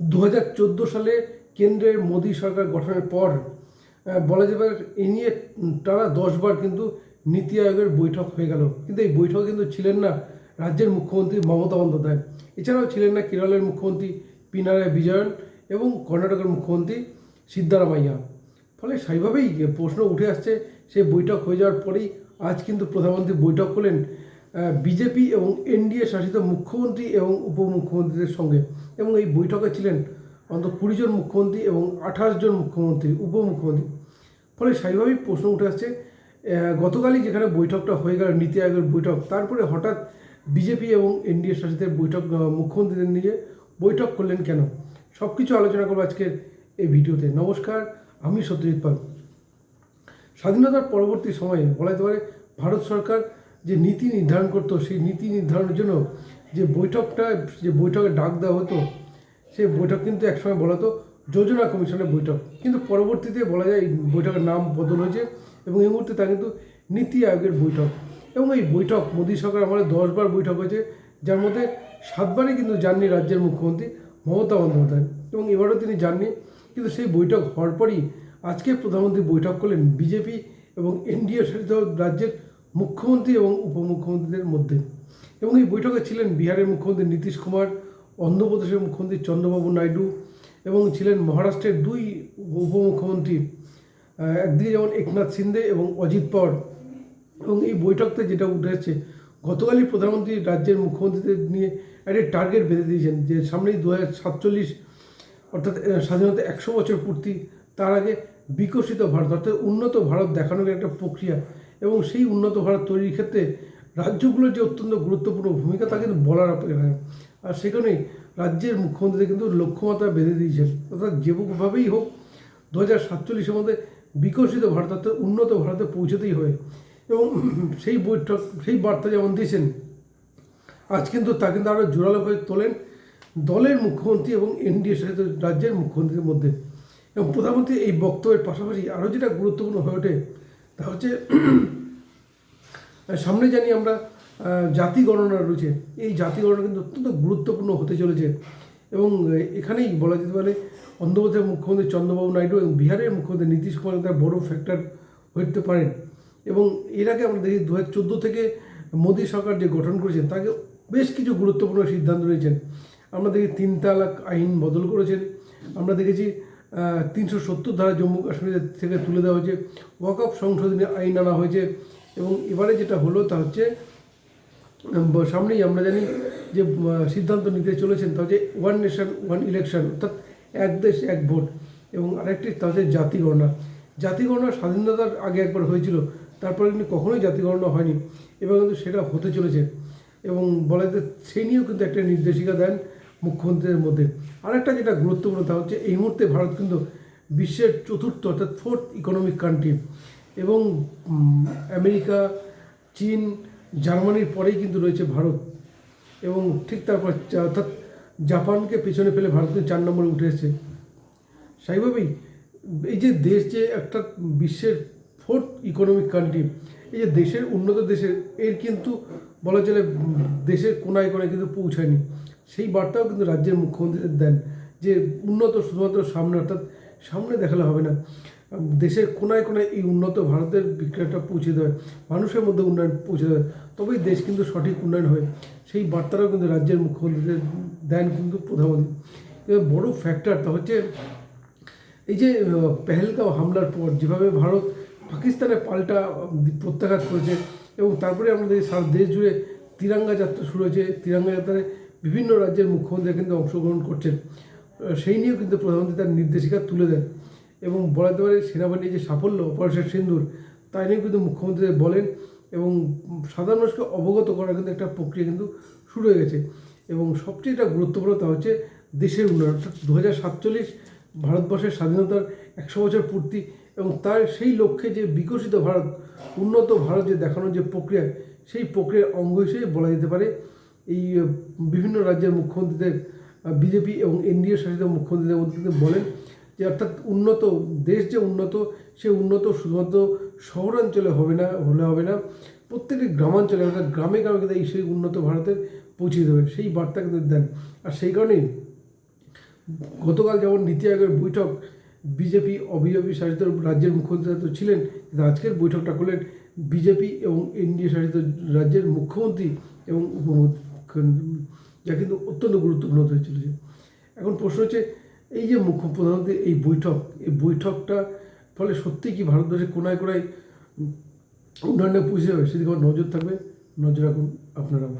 দু হাজার চোদ্দ সালে কেন্দ্রের মোদী সরকার গঠনের পর বলা যেতে পারে এ নিয়ে টানা দশবার কিন্তু নীতি আয়োগের বৈঠক হয়ে গেল। কিন্তু এই বৈঠকে কিন্তু ছিলেন না রাজ্যের মুখ্যমন্ত্রী মমতা বন্দ্যোপাধ্যায়। এছাড়াও ছিলেন না কেরলের মুখ্যমন্ত্রী পিনারায় বিজয়ন এবং কর্ণাটকের মুখ্যমন্ত্রী সিদ্ধারামাইয়া। ফলে সেইভাবেই প্রশ্ন উঠে আসছে, সেই বৈঠক হয়ে যাওয়ার পরেই আজ কিন্তু প্রধানমন্ত্রী বৈঠক করলেন বিজেপি এবং এনডিএ শাসিত মুখ্যমন্ত্রী এবং উপমুখ্যমন্ত্রীদের সঙ্গে। এবং এই বৈঠকে ছিলেন অন্তত কুড়ি জন মুখ্যমন্ত্রী এবং আঠাশ জন মুখ্যমন্ত্রী, উপমুখ্যমন্ত্রী। ফলে স্বাভাবিক প্রশ্ন উঠে আসছে গতকালই যেখানে বৈঠকটা হয়ে গেল, নীতি আয়োগের বৈঠক, তারপরে হঠাৎ বিজেপি এবং এনডিএ শাসিতের বৈঠক মুখ্যমন্ত্রীদের নিয়ে বৈঠক করলেন কেন? সব কিছু আলোচনা করব আজকের এই ভিডিওতে। নমস্কার, আমি সত্যজিৎ পাল। স্বাধীনতার পরবর্তী সময়ে বলা যেতে পারে, ভারত সরকার যে নীতি নির্ধারণ করতো, সেই নীতি নির্ধারণের জন্য যে বৈঠকটা, যে বৈঠকে ডাক দেওয়া হতো, সেই বৈঠক কিন্তু একসময় বলা হতো যোজনা কমিশনের বৈঠক। কিন্তু পরবর্তীতে বলা যায় এই বৈঠকের নাম বদল হয়েছে এবং এই মুহূর্তে তা কিন্তু নীতি আয়োগের বৈঠক। এবং এই বৈঠক, মোদী সরকার আমাদের দশবার বৈঠক হয়েছে, যার মধ্যে সাতবারই কিন্তু যাননি রাজ্যের মুখ্যমন্ত্রী মমতা বন্দ্যোপাধ্যায়। এবং এবারও তিনি যাননি, কিন্তু সেই বৈঠক হওয়ার পরই আজকে প্রধানমন্ত্রী বৈঠক করলেন বিজেপি এবং এনডিএ শাসিত রাজ্যের মুখ্যমন্ত্রী এবং উপমুখ্যমন্ত্রীদের মধ্যে। এবং এই বৈঠকে ছিলেন বিহারের মুখ্যমন্ত্রী নীতিশ কুমার, অন্ধ্রপ্রদেশের মুখ্যমন্ত্রী চন্দ্রবাবু নাইডু এবং ছিলেন মহারাষ্ট্রের দুই উপমুখ্যমন্ত্রী একদিকে যেমন একনাথ সিন্ধে এবং অজিত পাওয়ার। এবং এই বৈঠকতে যেটা উঠে এসেছে, গতকালই প্রধানমন্ত্রী রাজ্যের মুখ্যমন্ত্রীদের নিয়ে একটা টার্গেট বেঁধে দিয়েছেন যে সামনেই দু সাতচল্লিশ, অর্থাৎ স্বাধীনতা একশো বছর পূর্তি, তার আগে বিকশিত ভারত, অর্থাৎ উন্নত ভারত দেখানোর একটা প্রক্রিয়া এবং সেই উন্নত ভারত তৈরির ক্ষেত্রে রাজ্যগুলোর যে অত্যন্ত গুরুত্বপূর্ণ ভূমিকা তা কিন্তু বলার অপেক্ষা রাখে আর সেখানেই রাজ্যের মুখ্যমন্ত্রী কিন্তু লক্ষ্যমাত্রা বেঁধে দিয়েছেন। অর্থাৎ যেভাবেই হোক, দু হাজার সাতচল্লিশের মধ্যে বিকশিত ভারত, অর্থাৎ উন্নত ভারতে পৌঁছতেই হয় এবং সেই বৈঠক, সেই বার্তা যেমন দিয়েছেন, আজ কিন্তু তা কিন্তু আরও জোরালো করে তোলেন দলের মুখ্যমন্ত্রী এবং এনডিএ শাসিত রাজ্যের মুখ্যমন্ত্রীর মধ্যে। এবং প্রধানমন্ত্রী এই বক্তব্যের পাশাপাশি আরও যেটা গুরুত্বপূর্ণ হয়ে ওঠে তা হচ্ছে সামনে জানি আমরা জাতি গণনা রয়েছে। এই জাতি গণনা কিন্তু অত্যন্ত গুরুত্বপূর্ণ হতে চলেছে। এবং এখানেই বলা যেতে পারে অন্ধ্রপ্রদেশের মুখ্যমন্ত্রী চন্দ্রবাবু নাইডু এবং বিহারের মুখ্যমন্ত্রী নীতিশ কুমার তার বড় ফ্যাক্টর হতে পারেন। এবং এর আগে আমরা দেখি দু হাজার চোদ্দ থেকে মোদী সরকার যে গঠন করেছেন, তাকে বেশ কিছু গুরুত্বপূর্ণ সিদ্ধান্ত নিয়েছেন। আমরা দেখি তিন তালাক আইন বদল করেছেন। আমরা দেখেছি তিনশো সত্তর ধারা জম্মু কাশ্মীর থেকে তুলে দেওয়া হয়েছে। ওয়াকআপ সংশোধনী আইন আনা হয়েছে এবং এবারে যেটা হলো তা হচ্ছে সামনেই আমরা জানি যে সিদ্ধান্ত নিতে চলেছেন তা হচ্ছে ওয়ান নেশন ওয়ান ইলেকশন অর্থাৎ এক দেশ, এক ভোট এবং আরেকটি তা হচ্ছে জাতি গণনা। জাতি গণনা স্বাধীনতার আগে একবার হয়েছিল, তারপরে কিন্তু কখনোই জাতিগণনা হয়নি এবার কিন্তু সেটা হতে চলেছে এবং বলা যায় সেই নিয়েও কিন্তু একটা নির্দেশিকা দেন। মুখ্যমন্ত্রীদের মধ্যে। আরেকটা যেটা গুরুত্বপূর্ণ তা হচ্ছে, এই মুহূর্তে ভারত কিন্তু বিশ্বের চতুর্থ অর্থাৎ ফোর্থ ইকোনমিক কান্ট্রি এবং আমেরিকা, চীন, জার্মানির পরেই কিন্তু রয়েছে ভারত। এবং ঠিক তারপর অর্থাৎ জাপানকে পেছনে ফেলে ভারত কিন্তু চার নম্বরে উঠে এসেছে। স্বাভাবিকভাবেই এই যে দেশ যে একটা বিশ্বের ফোর্থ ইকোনমিক কান্ট্রি এই যে দেশের উন্নত দেশের, এর কিন্তু বলা চলে দেশের কোনায় কোনায় কিন্তু পৌঁছায়নি। সেই বার্তাও কিন্তু রাজ্যের মুখ্যমন্ত্রীদের দেন যে উন্নত, শুধুমাত্র সামনে, অর্থাৎ সামনে দেখালে হবে না। দেশের কোনায় কোনায় এই উন্নত ভারতের বিক্রয়টা পৌঁছে দেয় মানুষের মধ্যে উন্নয়ন পৌঁছে দেয় তবেই দেশ কিন্তু সঠিক উন্নয়ন হয় সেই বার্তাটাও কিন্তু রাজ্যের মুখ্যমন্ত্রীদের দেন কিন্তু প্রধানমন্ত্রী বড় ফ্যাক্টর তা হচ্ছে, এই যে পেহেলগাঁও হামলার পর যেভাবে ভারত পাকিস্তানে পাল্টা প্রত্যাঘাত করেছে এবং তারপরে আমাদের সারা দেশ জুড়ে তিরঙ্গা যাত্রা শুরু হয়েছে। তিরঙ্গা যাত্রায় বিভিন্ন রাজ্যের মুখ্যমন্ত্রীরা কিন্তু অংশগ্রহণ করছেন। সেই নিয়েও কিন্তু প্রধানমন্ত্রী তার নির্দেশিকা তুলে দেন এবং বলা যেতে পারে সেনাবাহিনীর যে সাফল্য, অপারেশন সিন্দুর, তাই নিয়েও কিন্তু মুখ্যমন্ত্রী বলেন এবং সাধারণ মানুষকে অবগত করার কিন্তু একটা প্রক্রিয়া কিন্তু শুরু হয়ে গেছে। এবং সবচেয়ে যেটা গুরুত্বপূর্ণ তা হচ্ছে দেশের উন্নয়ন, অর্থাৎ দু হাজার সাতচল্লিশ ভারতবর্ষের স্বাধীনতার একশো বছর পূর্তি এবং তার সেই লক্ষ্যে যে বিকশিত ভারত, উন্নত ভারত যে দেখানোর যে প্রক্রিয়া, সেই প্রক্রিয়ার অঙ্গ হিসেবে বলা যেতে পারে এই বিভিন্ন রাজ্যের মুখ্যমন্ত্রীদের বিজেপি এবং এনডিএ শাসিত মুখ্যমন্ত্রীদের মধ্যে বলেন যে, অর্থাৎ উন্নত, দেশ যে উন্নত, সে উন্নত শুধুমাত্র শহরাঞ্চলে হবে না, হলে হবে না, প্রত্যেকটি গ্রামাঞ্চলে, অর্থাৎ গ্রামে গ্রামে কিন্তু এই সেই উন্নত ভারতের পৌঁছে দেবে, সেই বার্তা কিন্তু দেন। আর সেই কারণেই গতকাল যেমন নীতি আয়োগের বৈঠক, বিজেপি, অবিজেপি শাসিত রাজ্যের মুখ্যমন্ত্রী তো ছিলেন আজকের বৈঠকটা করলেন বিজেপি এবং এনডিএ শাসিত রাজ্যের মুখ্যমন্ত্রী এবং উপমুখ্যমন্ত্রী যা কিন্তু অত্যন্ত গুরুত্বপূর্ণ হয়ে চলেছে। এখন প্রশ্ন হচ্ছে, এই যে মুখ্য প্রধানমন্ত্রী এই বৈঠক, এই বৈঠকটা ফলে সত্যিই কি ভারতবর্ষের কোনায় কোনায় উন্নয়নে পৌঁছে যাবে সেদিকে আমার নজর থাকবে। নজর রাখুন আপনারাও